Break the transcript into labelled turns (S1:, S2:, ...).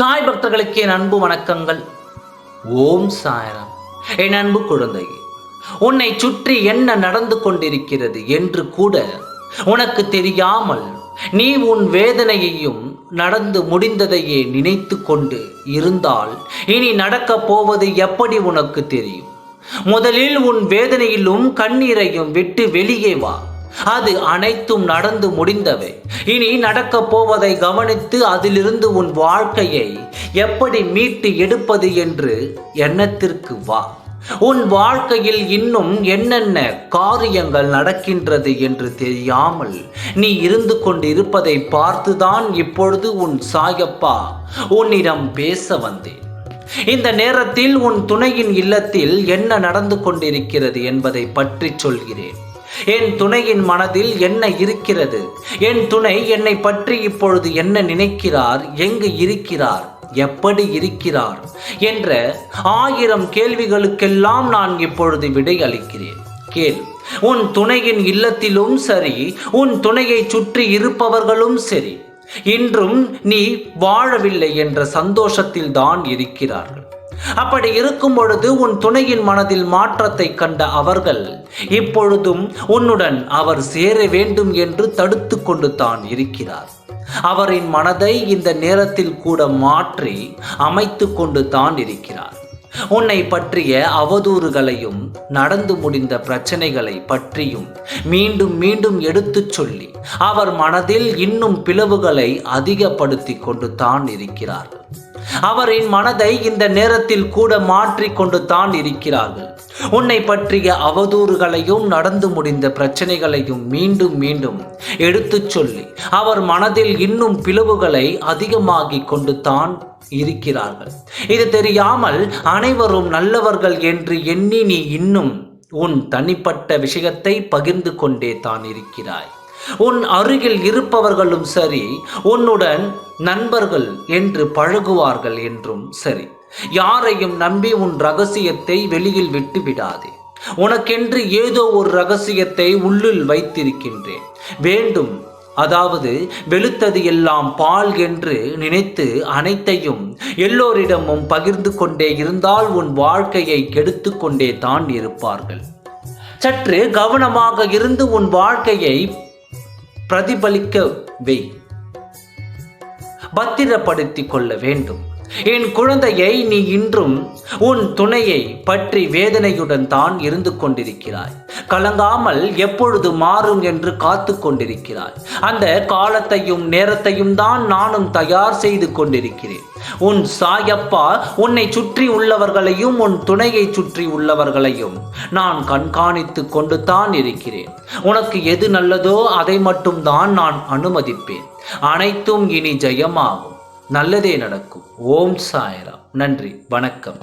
S1: சாய் பக்தர்களுக்கு என் அன்பு வணக்கங்கள். ஓம் சாயரம். என் அன்பு குழந்தை உன்னை சுற்றி என்ன நடந்து கொண்டிருக்கிறது என்று கூட உனக்கு தெரியாமல் நீ உன் வேதனையையும் நடந்து முடிந்ததையே நினைத்து கொண்டு இருந்தால் இனி நடக்கப் போவது எப்படி உனக்கு தெரியும்? முதலில் உன் வேதனையிலும் கண்ணீரையும் விட்டு வெளியே வா. அது அனைத்தும் நடந்து முடிந்தவை. இனி நடக்கப் போவதை கவனித்து அதிலிருந்து உன் வாழ்க்கையை எப்படி மீட்டு எடுப்பது என்று எண்ணத்திற்கு வா. உன் வாழ்க்கையில் இன்னும் என்னென்ன காரியங்கள் நடக்கின்றது என்று தெரியாமல் நீ இருந்து கொண்டிருப்பதை பார்த்துதான் இப்பொழுது உன் சாயப்பா உன்னிடம் பேச வந்தேன். இந்த நேரத்தில் உன் துணையின் இல்லத்தில் என்ன நடந்து கொண்டிருக்கிறது என்பதை பற்றி சொல்கிறேன். என் துணையின் மனதில் என்ன இருக்கிறது? என் துணை என்னை பற்றி இப்பொழுது என்ன நினைக்கிறார்? எங்கு இருக்கிறார்? எப்படி இருக்கிறார்? என்ற ஆயிரம் கேள்விகளுக்கெல்லாம் நான் இப்பொழுது விடை அளிக்கிறேன். கேள் உன் துணையின் இல்லத்திலும் சரி உன் துணையை சுற்றி இருப்பவர்களும் சரி இன்றும் நீ வாழவில்லை என்ற சந்தோஷத்தில் தான் இருக்கிறார்கள். அப்படி இருக்கும் பொழுது உன் துணையின் மனதில் மாற்றத்தை கண்ட அவர்கள் இப்பொழுதும் உன்னுடன் அவர் சேர வேண்டும் என்று தடுத்து கொண்டு தான் இருக்கிறார். அவரின் மனதை இந்த நேரத்தில் கூட மாற்றி அமைத்து கொண்டு தான் இருக்கிறார். உன்னை பற்றிய அவதூறுகளையும் நடந்து முடிந்த பிரச்சனைகளை பற்றியும் மீண்டும் மீண்டும் எடுத்துச் சொல்லி அவர் மனதில் இன்னும் பிளவுகளை அதிகப்படுத்தி கொண்டு தான் இருக்கிறார்கள் அவரின் மனதை இந்த நேரத்தில் கூட மாற்றிக் கொண்டு தான் இருக்கிறார்கள். உன்னை பற்றிய அவதூறுகளையும் நடந்து முடிந்த பிரச்சனைகளையும் மீண்டும் மீண்டும் எடுத்துச் சொல்லி அவர் மனதில் இன்னும் பிளவுகளை அதிகமாகிக் கொண்டு தான் இருக்கிறார்கள். இது தெரியாமல் அனைவரும் நல்லவர்கள் என்று எண்ணி நீ இன்னும் உன் தனிப்பட்ட விஷயத்தை பகிர்ந்து கொண்டே தான் இருக்கிறாய். உன் அருகில் இருப்பவர்களும் சரி உன்னுடன் நண்பர்கள் என்று பழகுவார்கள் என்றும் சரி. யாரையும் நம்பி உன் ரகசியத்தை வெளியில் விட்டு விடாதே. உனக்கென்று ஏதோ ஒரு ரகசியத்தை உள்ளில் வைத்திருக்கின்றேன். வேண்டும். அதாவது வெளுத்தது எல்லாம் பால் என்று நினைத்து அனைத்தையும் எல்லோரிடமும் பகிர்ந்து கொண்டே இருந்தால் உன் வாழ்க்கையை கெடுத்து கொண்டே தான் இருப்பார்கள். சற்று கவனமாக இருந்து உன் வாழ்க்கையை பிரதிபலிக்க வை. பத்திரப்படுத்தி கொள்ள வேண்டும். என் குழந்தையை நீ இன்றும் உன் துணையை பற்றி வேதனையுடன் தான் இருந்து கொண்டிருக்கிறாய். கலங்காமல் எப்பொழுது மாறும் என்று காத்து கொண்டிருக்கிறாய். அந்த காலத்தையும் நேரத்தையும் தான் நானும் தயார் செய்து கொண்டிருக்கிறேன். உன் சாயப்பா உன்னை சுற்றி உள்ளவர்களையும் உன் துணையை சுற்றி உள்ளவர்களையும் நான் கண்காணித்து கொண்டு தான் இருக்கிறேன். உனக்கு எது நல்லதோ அதை மட்டும் தான் நான் அனுமதிப்பேன். அனைத்தும் இனி ஜெயமாகும். நல்லதே நடக்கும். ஓம் சாயராம். நன்றி. வணக்கம்.